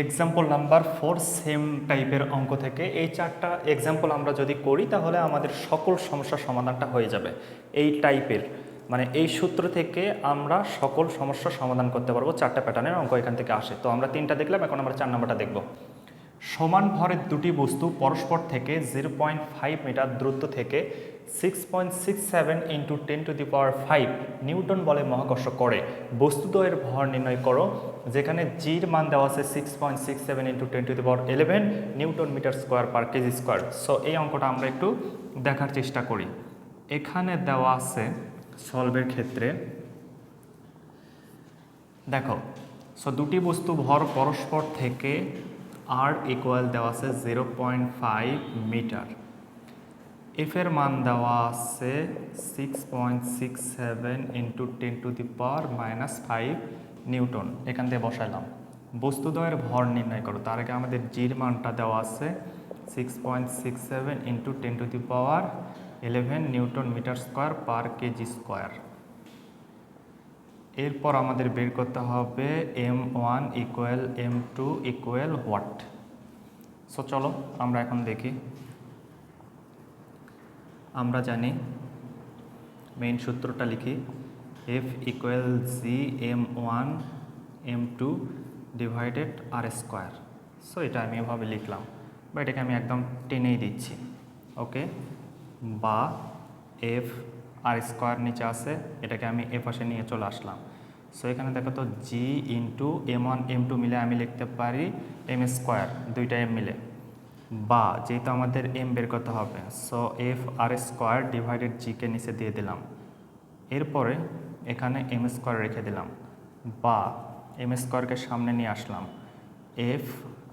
Example number four same টাইপের অঙ্ক থেকে এই চারটা এক্সাম্পল আমরা যদি করি, তাহলে আমাদের সকল সমস্যার সমাধানটা হয়ে যাবে। এই টাইপের মানে এই সূত্র থেকে আমরা সকল সমস্যার সমাধান করতে পারব, চারটা প্যাটার্নের অঙ্ক এখান থেকে আসে। তো আমরা তিনটা দেখলাম, এখন আমরা চার নাম্বারটা দেখব। সমান ভরের দুটি বস্তু পরস্পর থেকে জিরো পয়েন্ট ফাইভ মিটার দূরত্ব থেকে six point six seven into ten to the power five newton বলে মহাকর্ষ করে। বস্তুদ্বয়ের ভর নির্ণয় করো, যেখানে জির মান দেওয়া আছে six point six seven into ten to the power eleven newton metre square per kg square so এই অঙ্কটা আমরা একটু দেখার চেষ্টা করি। এখানে দেওয়া আছে সলভের ক্ষেত্রে। দেখো সো দুটি বস্তু ভর পরস্পর থেকে আর ইকুয়াল দেওয়া আছে জিরো পয়েন্ট ফাইভ মিটার এফের মান দেওয়া আছে six point six seven into ten to the power minus five newton এখান থেকে বসাইলাম। বস্তুদ্বয়ের ভর নির্ণয় করো। তার আগে আমাদের জির মানটা দেওয়া আছে six point six seven into ten to the power eleven newton metre square per kg square এরপর আমাদের বের করতে হবে M one equal M two equal what so চলো আমরা এখন দেখি। আমরা জানি মেইন সূত্রটা লিখি। F equal G M one M two divided R square so এটা আমি এভাবে লিখলাম। বা এটাকে আমি একদম টেনেই দিচ্ছি। ওকে বা এফ আর স্কোয়ার নিচে আছে, এটাকে আমি এ পাশে নিয়ে চলে আসলাম। সো এখানে দেখো তো G into M one M two মিলে আমি লিখতে পারি এম স্কোয়ার, দুইটা এম মিলে। বা যেহেতু আমাদের এম বের করতে হবে so F R square divided GK নিচে দিয়ে দিলাম। এরপরে এখানে এম স্কোয়ার রেখে দিলাম। বা এম স্কোয়ারকে সামনে নিয়ে আসলাম। এফ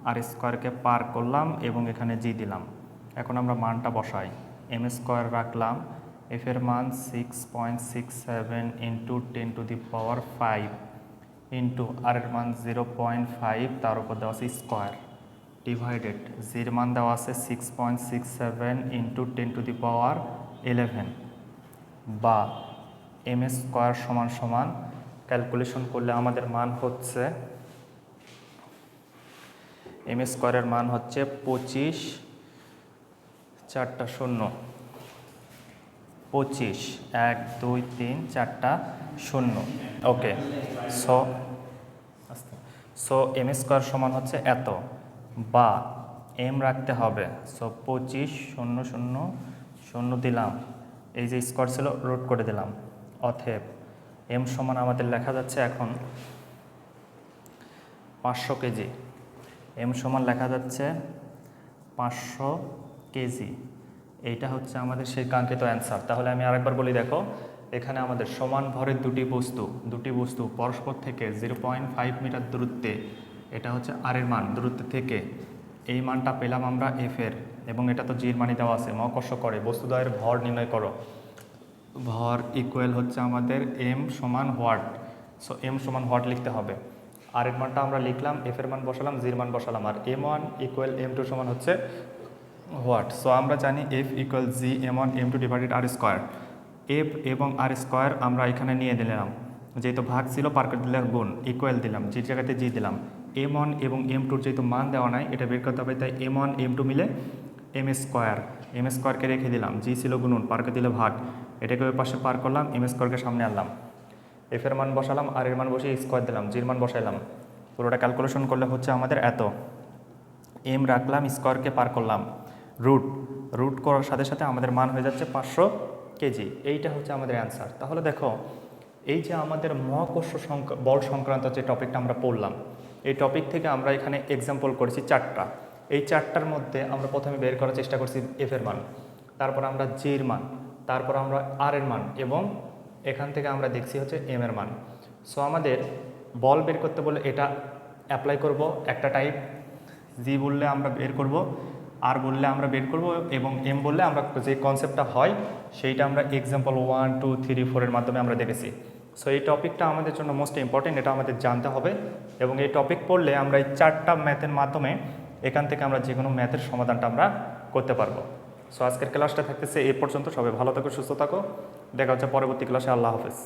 আর স্কোয়ারকে পার করলাম এবং এখানে জি দিলাম। এখন আমরা মানটা বসাই। এম স্কোয়ার রাখলাম এফের মান six point six seven into ten to the power five into R এর মান জিরো পয়েন্ট ফাইভ তার উপর দেওয়া আছে স্কোয়ার ডিভাইডেড জির মান দেওয়া আছে six point six seven into ten to the power eleven বা এম স্কোয়ার সমান সমান ক্যালকুলেশন করলে আমাদের মান হচ্ছে এম স্কোয়ারের মান হচ্ছে পঁচিশ, চারটা শূন্য। পঁচিশ, এক, দুই, তিন, চারটা, শূন্য। Okay so so M square সমান হচ্ছে এত। বা এম রাখতে হবে। সো পঁচিশ, শূন্য শূন্য শূন্য দিলাম। এই যে স্কোয়ার ছিল রুট করে দিলাম। অথেব এম সমান আমাদের লেখা যাচ্ছে এখন পাঁচশো কেজি। এম সমান লেখা যাচ্ছে পাঁচশো কেজি। এইটা হচ্ছে আমাদের সেই কাঙ্ক্ষিত অ্যান্সার তাহলে আমি আরেকবার বলি, দেখো, এখানে আমাদের সমান ভরের দুটি বস্তু দুটি বস্তু পরস্পর থেকে জিরো পয়েন্ট ফাইভ মিটার দূরত্বে, এটা হচ্ছে আর এর মান, দূরত্ব থেকে। এই মানটা পেলাম আমরা এফ এর, এবং এটা তো জির মানি দেওয়া আছে মহাকর্ষ করে বস্তুদ্বয়ের ভর নির্ণয় করো। ভর ইকুয়াল হচ্ছে আমাদের এম সমান হোয়াট সো এম সমান হোয়াট লিখতে হবে। আর এর মানটা আমরা লিখলাম এফ এর মান বসালাম জির মান বসালাম, আর M one equal M two সমান হচ্ছে হোয়াট? সো আমরা জানি F equal G M one M two divided R square F এবং আর স্কোয়ার আমরা এখানে নিয়ে দিলাম যেহেতু ভাগ ছিল, পার করে দিলে গুণ ইকুয়াল দিলাম, যে জায়গাতে জি দিলাম। এম ওয়ান এবং এম টুর যেহেতু মান দেওয়া নাই, এটা বের করতে হবে, তাই এম ওয়ান এম টু মিলে এম স্কোয়ার এম স্কোয়ারকে রেখে দিলাম জি ছিল গুণন পার্কে দিলে ভাগ। এটাকে ওই পাশে পার করলাম এম স্কোয়ারকে সামনে আনলাম। এফ এর মান বসালাম আর এর মান বসিয়ে স্কোয়ার দিলাম জির মান বসাইলাম। পুরোটা ক্যালকুলেশন করলে হচ্ছে আমাদের এত। এম রাখলাম স্কোয়ারকে পার করলাম। রুট রুট করার সাথে সাথে আমাদের মান হয়ে যাচ্ছে পাঁচশো কেজি। এইটা হচ্ছে আমাদের অ্যান্সার তাহলে দেখো, এই যে আমাদের মহাকর্ষ সংক্রা বল সংক্রান্ত যে টপিকটা আমরা পড়লাম, এই টপিক থেকে আমরা এখানে এক্সাম্পল করেছি চারটা। এই চারটার মধ্যে আমরা প্রথমে বের করার চেষ্টা করছি এফ এর মান। তারপর আমরা জির মান, তারপর আমরা আর এর মান এবং এখান থেকে আমরা দেখছি হচ্ছে এম এর মান। সো আমাদের বল বের করতে বলে এটা অ্যাপ্লাই করব একটা টাইপ জি বললে আমরা বের করব আর বললে আমরা বের করব এবং এম বললে আমরা যে কনসেপ্টটা হয়, সেইটা আমরা এক্সাম্পল ওয়ান টু থ্রি ফোরের মাধ্যমে আমরা দেখেছি। সো এই টপিকটা আমাদের জন্য মোস্ট ইম্পর্টেন্ট এটা আমাদের জানতে হবে এবং এই টপিক পড়লে আমরা এই চারটা ম্যাথের মাধ্যমে এখান থেকে আমরা যে কোনো ম্যাথের সমাধানটা আমরা করতে পারব। সো আজকের ক্লাসটা থাকতেছে এ পর্যন্ত। সবাই ভালো থাকো, সুস্থ থাকো। দেখা হচ্ছে পরবর্তী ক্লাসে আল্লাহ হাফেজ।